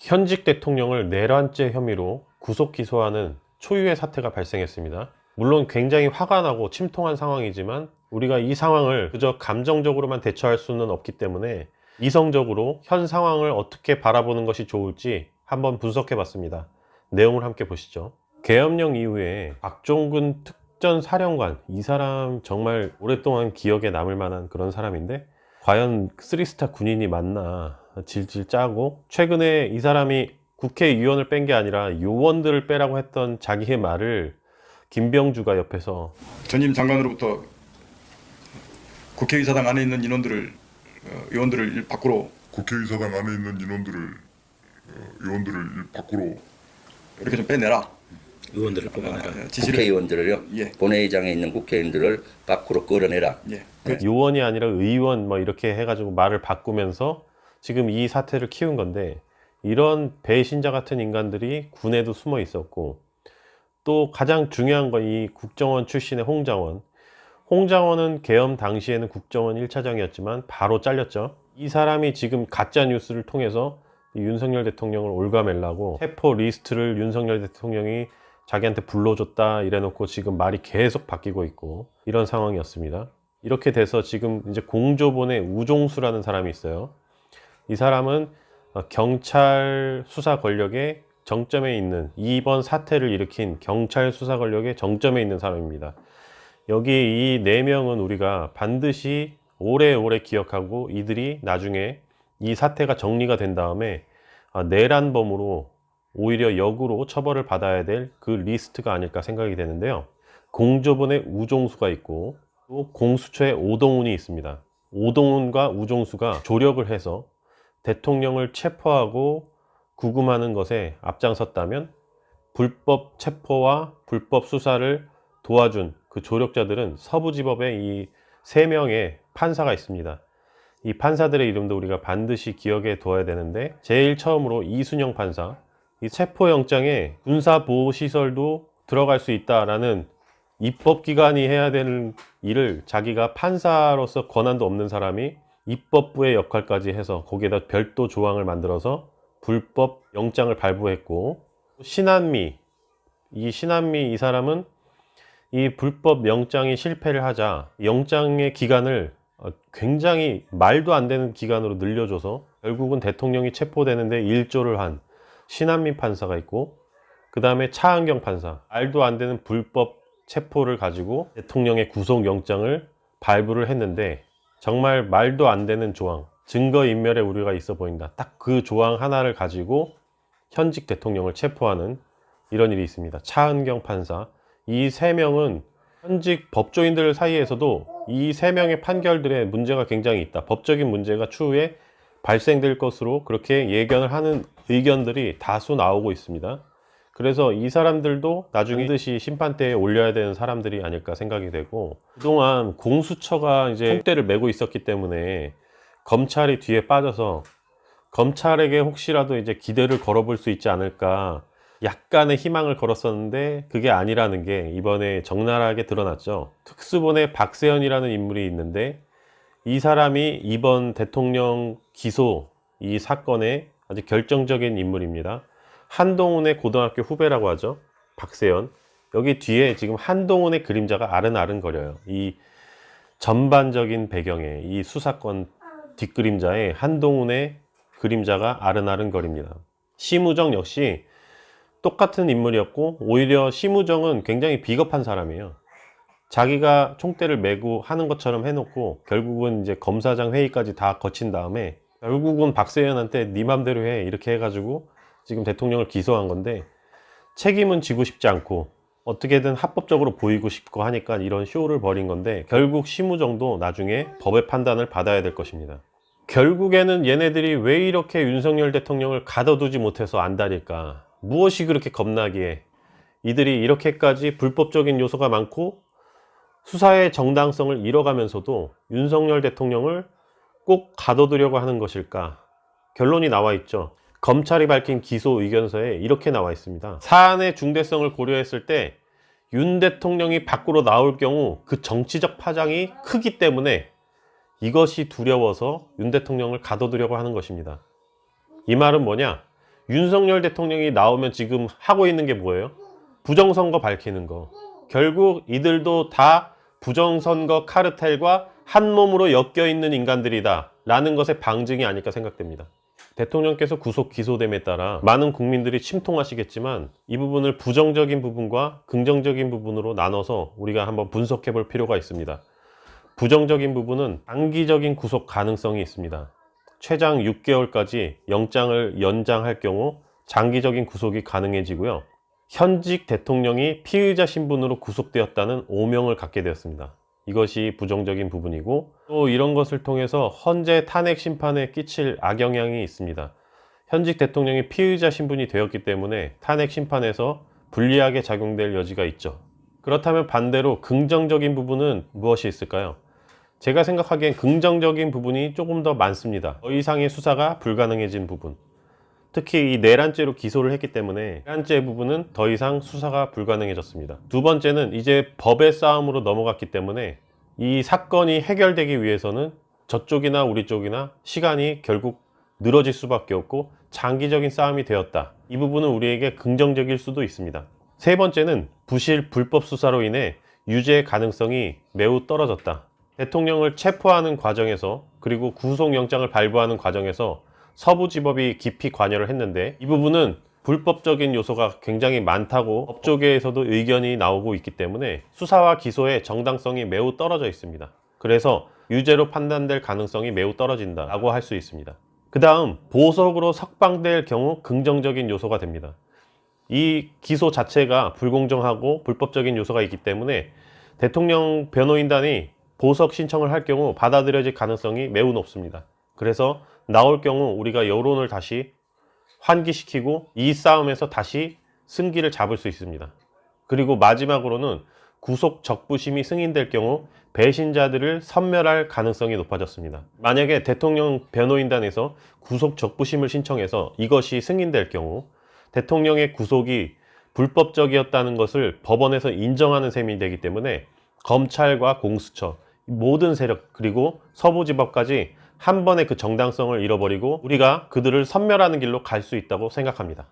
현직 대통령을 내란죄 혐의로 구속 기소하는 초유의 사태가 발생했습니다. 물론 굉장히 화가 나고 침통한 상황이지만 우리가 이 상황을 그저 감정적으로만 대처할 수는 없기 때문에 이성적으로 현 상황을 어떻게 바라보는 것이 좋을지 한번 분석해 봤습니다. 내용을 함께 보시죠. 계엄령 이후에 박종근 특전 사령관 이 사람 정말 오랫동안 기억에 남을 만한 그런 사람인데 과연 쓰리스타 군인이 맞나 질질 짜고 최근에 이 사람이 국회의원을 뺀 게 아니라 요원들을 빼라고 했던 자기의 말을 김병주가 옆에서 전임 장관으로부터 국회의사당 안에 있는 인원들을 어, 의원들을 밖으로 국회의사당 안에 있는 인원들을 어, 의원들을 밖으로 이렇게 좀 빼내라. 의원들을 뽑아내라. 어, 지시를 국회의원들을요. 예. 본회의장에 있는 국회의원들을 밖으로 끌어내라. 예. 그, 요원이 아니라 의원 뭐 이렇게 해가지고 말을 바꾸면서 지금 이 사태를 키운 건데 이런 배신자 같은 인간들이 군에도 숨어 있었고 또 가장 중요한 건 이 국정원 출신의 홍장원. 홍장원은 계엄 당시에는 국정원 1차장이었지만 바로 잘렸죠. 이 사람이 지금 가짜 뉴스를 통해서 이 윤석열 대통령을 올가매려고 체포 리스트를 윤석열 대통령이 자기한테 불러줬다 이래놓고 지금 말이 계속 바뀌고 있고 이런 상황이었습니다. 이렇게 돼서 지금 이제 공조본의 우종수라는 사람이 있어요. 이 사람은 어, 경찰 수사 권력의 정점에 있는 이번 사태를 일으킨 경찰 수사 권력의 정점에 있는 사람입니다. 여기 이 네 명은 우리가 반드시 오래오래 기억하고 이들이 나중에 이 사태가 정리가 된 다음에 아, 내란범으로 오히려 역으로 처벌을 받아야 될 그 리스트가 아닐까 생각이 되는데요. 공조본의 우종수가 있고 또 공수처에 오동훈이 있습니다. 오동훈과 우종수가 조력을 해서 대통령을 체포하고 구금하는 것에 앞장섰다면 불법 체포와 불법 수사를 도와준 그 조력자들은 서부지법에 이 세 명의 판사가 있습니다. 이 판사들의 이름도 우리가 반드시 기억해 둬야 되는데 제일 처음으로 이순영 판사 이 체포영장에 군사보호시설도 들어갈 수 있다라는 입법기관이 해야 되는 일을 자기가 판사로서 권한도 없는 사람이 입법부의 역할까지 해서 거기에다 별도 조항을 만들어서 불법 영장을 발부했고 신한미 이 신한미 이 사람은 이 불법 영장이 실패를 하자 영장의 기간을 어, 굉장히 말도 안 되는 기간으로 늘려줘서 결국은 대통령이 체포되는데 일조를 한 신한민 판사가 있고 그 다음에 차은경 판사 말도 안 되는 불법 체포를 가지고 대통령의 구속영장을 발부를 했는데 정말 말도 안 되는 조항 증거인멸의 우려가 있어 보인다. 딱 그 조항 하나를 가지고 현직 대통령을 체포하는 이런 일이 있습니다. 차은경 판사. 이 세 명은 현직 법조인들 사이에서도 이 세 명의 판결들의 문제가 굉장히 있다. 법적인 문제가 추후에 발생될 것으로 그렇게 예견을 하는 의견들이 다수 나오고 있습니다 그래서 이 사람들도 나중에 반드시 심판대에 올려야 되는 사람들이 아닐까 생각이 되고 그동안 공수처가 이제 총대를 메고 있었기 때문에 검찰이 뒤에 빠져서 검찰에게 혹시라도 이제 기대를 걸어볼 수 있지 않을까 약간의 희망을 걸었었는데 그게 아니라는 게 이번에 적나라하게 드러났죠. 특수본의 박세현이라는 인물이 있는데 이 사람이 이번 대통령 기소 이 사건의 아주 결정적인 인물입니다. 한동훈의 고등학교 후배라고 하죠. 박세현. 여기 뒤에 지금 한동훈의 그림자가 아른아른 거려요. 이 전반적인 배경에 이 수사권 뒷그림자에 한동훈의 그림자가 아른아른 거립니다. 심우정 역시 똑같은 인물이었고 오히려 심우정은 굉장히 비겁한 사람이에요. 자기가 총대를 메고 하는 것처럼 해놓고 결국은 이제 검사장 회의까지 다 거친 다음에 결국은 박세현한테 네 맘대로 해 이렇게 해가지고 지금 대통령을 기소한 건데 책임은 지고 싶지 않고 어떻게든 합법적으로 보이고 싶고 하니까 이런 쇼를 벌인 건데 결국 심우정도 나중에 법의 판단을 받아야 될 것입니다. 결국에는 얘네들이 왜 이렇게 윤석열 대통령을 가둬두지 못해서 안달일까? 무엇이 그렇게 겁나기에 이들이 이렇게까지 불법적인 요소가 많고 수사의 정당성을 잃어가면서도 윤석열 대통령을 꼭 가둬두려고 하는 것일까? 결론이 나와 있죠. 검찰이 밝힌 기소 의견서에 이렇게 나와 있습니다. 사안의 중대성을 고려했을 때 윤 대통령이 밖으로 나올 경우 그 정치적 파장이 크기 때문에 이것이 두려워서 윤 대통령을 가둬두려고 하는 것입니다. 이 말은 뭐냐? 윤석열 대통령이 나오면 지금 하고 있는 게 뭐예요? 부정선거 밝히는 거. 결국 이들도 다 부정선거 카르텔과 한 몸으로 엮여 있는 인간들이다. 라는 것의 방증이 아닐까 생각됩니다. 대통령께서 구속 기소됨에 따라 많은 국민들이 침통하시겠지만 이 부분을 부정적인 부분과 긍정적인 부분으로 나눠서 우리가 한번 분석해 볼 필요가 있습니다. 부정적인 부분은 단기적인 구속 가능성이 있습니다. 최장 6개월까지 영장을 연장할 경우 장기적인 구속이 가능해지고요. 현직 대통령이 피의자 신분으로 구속되었다는 오명을 갖게 되었습니다. 이것이 부정적인 부분이고 또 이런 것을 통해서 헌재 탄핵 심판에 끼칠 악영향이 있습니다. 현직 대통령이 피의자 신분이 되었기 때문에 탄핵 심판에서 불리하게 작용될 여지가 있죠. 그렇다면 반대로 긍정적인 부분은 무엇이 있을까요? 제가 생각하기엔 긍정적인 부분이 조금 더 많습니다. 더 이상의 수사가 불가능해진 부분. 특히 이 내란죄로 기소를 했기 때문에 내란죄 부분은 더 이상 수사가 불가능해졌습니다. 두 번째는 이제 법의 싸움으로 넘어갔기 때문에 이 사건이 해결되기 위해서는 저쪽이나 우리 쪽이나 시간이 결국 늘어질 수밖에 없고 장기적인 싸움이 되었다. 이 부분은 우리에게 긍정적일 수도 있습니다. 세 번째는 부실 불법 수사로 인해 유죄 가능성이 매우 떨어졌다. 대통령을 체포하는 과정에서 그리고 구속영장을 발부하는 과정에서 서부지법이 깊이 관여를 했는데 이 부분은 불법적인 요소가 굉장히 많다고 법조계에서도 의견이 나오고 있기 때문에 수사와 기소의 정당성이 매우 떨어져 있습니다. 그래서 유죄로 판단될 가능성이 매우 떨어진다라고 할 수 있습니다. 그 다음 보석으로 석방될 경우 긍정적인 요소가 됩니다. 이 기소 자체가 불공정하고 불법적인 요소가 있기 때문에 대통령 변호인단이 보석 신청을 할 경우 받아들여질 가능성이 매우 높습니다. 그래서 나올 경우 우리가 여론을 다시 환기시키고 이 싸움에서 다시 승기를 잡을 수 있습니다. 그리고 마지막으로는 구속 적부심이 승인될 경우 배신자들을 섬멸할 가능성이 높아졌습니다. 만약에 대통령 변호인단에서 구속 적부심을 신청해서 이것이 승인될 경우 대통령의 구속이 불법적이었다는 것을 법원에서 인정하는 셈이 되기 때문에 검찰과 공수처 모든 세력 그리고 서부지법까지 한 번에 그 정당성을 잃어버리고 우리가 그들을 섬멸하는 길로 갈 수 있다고 생각합니다.